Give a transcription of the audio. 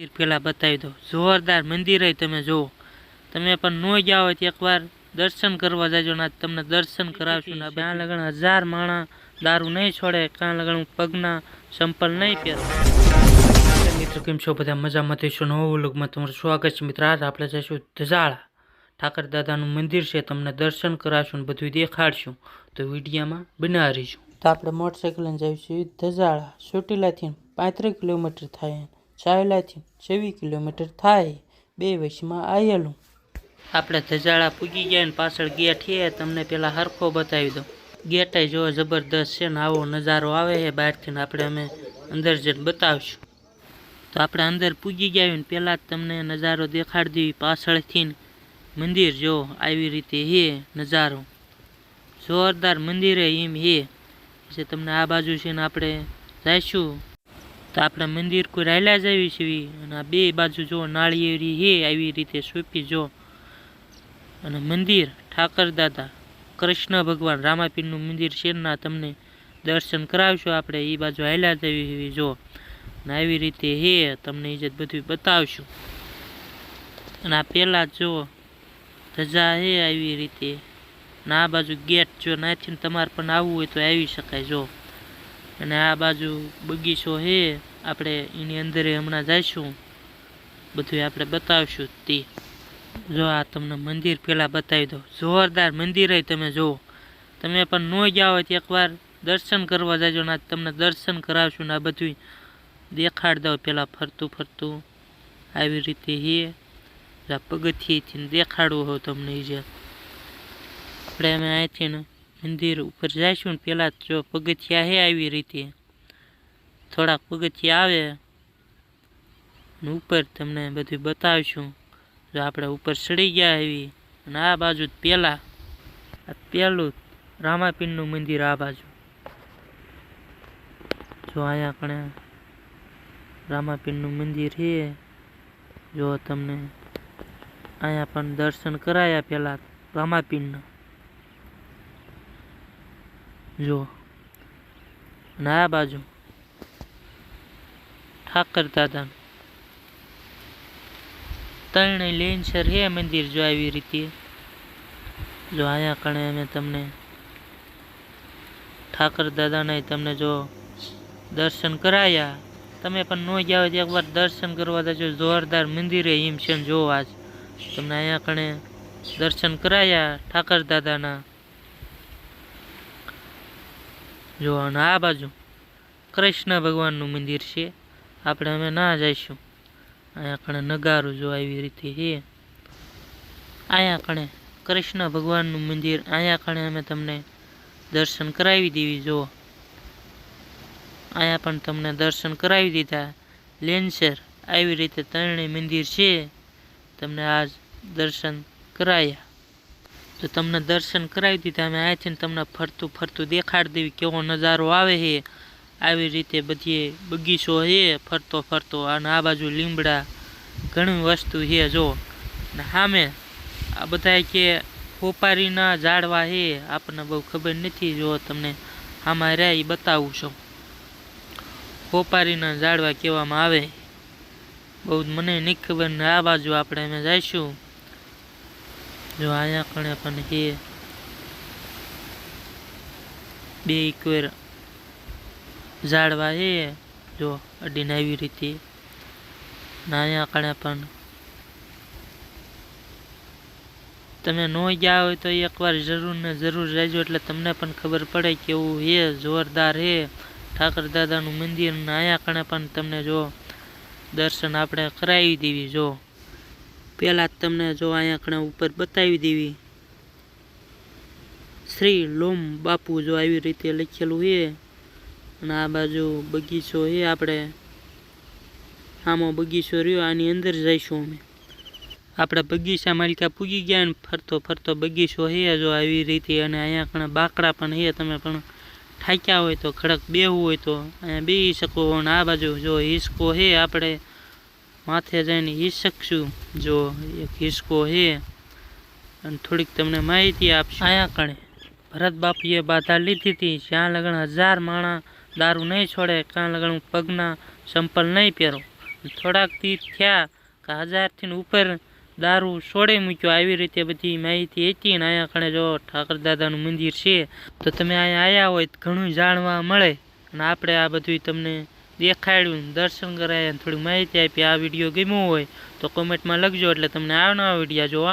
મંદિર પેલા બતાવી દો જોરદાર મંદિર તમે જુઓ. તમે પણ ન ગયા હોય તો એકવાર દર્શન કરવા જાજો ને તમને દર્શન કરાવશું ને ત્યાં લગણ હજાર માણા દારૂ નહીં છોડે કાં લગણ હું પગના સંપલ નહીં પહેરો. મિત્રો કેમ છો? બધા મજામાં થઈશું નવો વ્લોગમાં તમારું સ્વાગત છે. મિત્ર આજ આપણે જઈશું ધજાળા. ઠાકર દાદાનું મંદિર છે. તમને દર્શન કરાવશું ને બધું દેખાડશું. તો વિડીયામાં બનાવી રહીશું તો આપણે મોટરસાઇકલ જઈશું. ધજાળા ચોટીલાથી પાંત્રીસ કિલોમીટર થાય ચાયલાથી છવ્વીસ કિલોમીટર થાય, બે વયસમાં આવેલું આપણે ધજાળા પૂગી ગયા ને પાછળ ગેટ છે તમને પેલા હરખો બતાવી દઉં. ગેટ જો જબરદસ્ત છે ને આવો નજારો આવે છે, બહારથી ને આપણે અમે અંદર જઈને બતાવશું. તો આપણે અંદર પૂગી ગયા ને પહેલાં જ તમને નજારો દેખાડી દઈએ પાછળથી મંદિર જો આવી રીતે હે નજારો. જોરદાર મંદિરે એમ હે. પછી તમને આ બાજુ છે ને આપણે જઈશું તો આપણે મંદિર કોઈ રાયલા જ આવી છે અને આ બે બાજુ જો નાળિયેરી હે, આવી રીતે સોંપી જો. અને મંદિર ઠાકર દાદા, કૃષ્ણ ભગવાન રામાપીરનું મંદિર છે ના તમને દર્શન કરાવશું આપણે એ બાજુ હાલ્યા જ આવી જો. અને આવી રીતે હે, તમને ઇજ્જત બધું બતાવશું. અને આ પહેલાં જો ધજા હે, આવી રીતે. આ બાજુ ગેટ જો નાથી તમારે પણ આવવું હોય તો આવી શકાય, જો. અને આ બાજુ બગીચો છે આપણે એની અંદર હમણાં જઈશું. બધું આપણે બતાવશું તે. જો આ તમને મંદિર પહેલાં બતાવી દો જોરદાર મંદિર તમે જુઓ. તમે પણ ન ગયા હોય તો એકવાર દર્શન કરવા જાજો ને તમને દર્શન કરાવશું ને આ બધું દેખાડ દઉં પહેલાં ફરતું ફરતું. આવી રીતે હે. પગથિયેથી દેખાડવું હોય તમને જે. આપણે અમે અહીંથી મંદિર ઉપર જઈશું ને પહેલાં જો પગથિયા હે આવી રીતે. થોડાક પગથિયા આવે ને ઉપર તમને બધું બતાવશું. જો આપણે ઉપર ચડી ગયા આવી અને આ બાજુ પહેલાં આ પહેલું રામાપીરનું મંદિર આ બાજુ. જો અહીંયા કણે રામાપીરનું મંદિર છે જો તમને અહીંયા પણ દર્શન કરાયા પહેલાં રામાપીરના. જો અને આ બાજુ. ઠાકર દાદા. ત્રણેય લેન્સર હે મંદિર જો આવી રીતે. જો અહીંયા કણે અમે તમને ઠાકર દાદાના તમને જો દર્શન કરાયા. તમે પણ ન ગયા હોય તો એકવાર દર્શન કરવા જજો. જોરદાર મંદિરે એમ છે જ. તમને અહીંયા કણે દર્શન કરાયા ઠાકર દાદાના. જો, અને આ બાજુ કૃષ્ણ ભગવાનનું મંદિર છે. આપણે અમે ના જઈશું. અહીંયા કણે નગારું જો આવી રીતે છે. અહીંયા કણે કૃષ્ણ ભગવાનનું મંદિર, અહીંયા કણે અમે તમને દર્શન કરાવી દેવી જો અહીંયા પણ તમને દર્શન કરાવી દીધા. લેન્સર આવી રીતે ત્રણેય મંદિર છે. તમને આજ દર્શન કરાયા. તો તમને દર્શન કરાવી દીધા, અમે અહીંથી તમને ફરતું ફરતું દેખાડી દેવી, કેવો નજારો આવે છે આવી રીતે બધી બગીચો છે ફરતો ફરતો, અને આ બાજુ લીમડા ઘણી વસ્તુ છે જો. ને સામે આ બધા કે પોપારીના ઝાડવા છે આપણને બહુ ખબર નથી, જો તમને આમાં રહ્યા એ બતાવું છું. પોપારીના ઝાડવા કહેવામાં આવે. બહુ મને નહીં ખબર ને આ બાજુ આપણે અમે જઈશું. જો અહીંયા કણે પણ છે બે ઇક્વેર ઝાડવા છે, જો અડીને આવી રીતે. ને અહીંયા કણે પણ તમે ન ગયા હોય તો એકવાર જરૂર ને જરૂર રહેજો, એટલે તમને પણ ખબર પડે કે એવું હે જોરદાર હે ઠાકર દાદાનું મંદિર ને અહીંયા કણે પણ તમને જો દર્શન આપણે કરાવી દેવી, જો. પહેલાં તમને જો અહીંયા કણે ઉપર બતાવી દેવી. શ્રી લોમ બાપુ જો આવી રીતે લખેલું છે, અને આ બાજુ બગીચો છે આપણે. આમો બગીચો રહ્યો, આની અંદર જઈશું અમે. આપણે બગીચા માલિકા પૂગી ગયા ને ફરતો ફરતો બગીચો છે જો આવી રીતે, અને અહીંયા કણે બાકડા પણ છે, તમે પણ થાક્યા હોય તો ખડક બેહવું હોય તો અહીંયા બેસી શકો, અને આ બાજુ જો હિસકો છે આપણે માથે જઈને હિસકશું જો એક હિસ્કો છે અને થોડીક તમને માહિતી આપશું. અહીંયા કણે? ભરત બાપુએ બાધા લીધી હતી. જ્યાં લગણ હજાર માણા દારૂ નહીં છોડે, ત્યાં લગણ હું પગના સંપલ નહીં પહેરો. થોડાક દી થયા કે હજારથી ઉપર દારૂ છોડે મૂક્યો. આવી રીતે બધી માહિતી હતી ને અહીંયા કણે જો ઠાકર દાદાનું મંદિર છે. તો તમે અહીંયા આવ્યા હોય તો ઘણું જાણવા મળે. અને આપણે આ બધું તમને દેખાડ્યું દર્શન કરાયા થોડી માહિતી આપી. આ વીડિયો ગમ્યો હોય તો કોમેન્ટમાં લખજો એટલે તમને આવનારા વિડીયા જોવા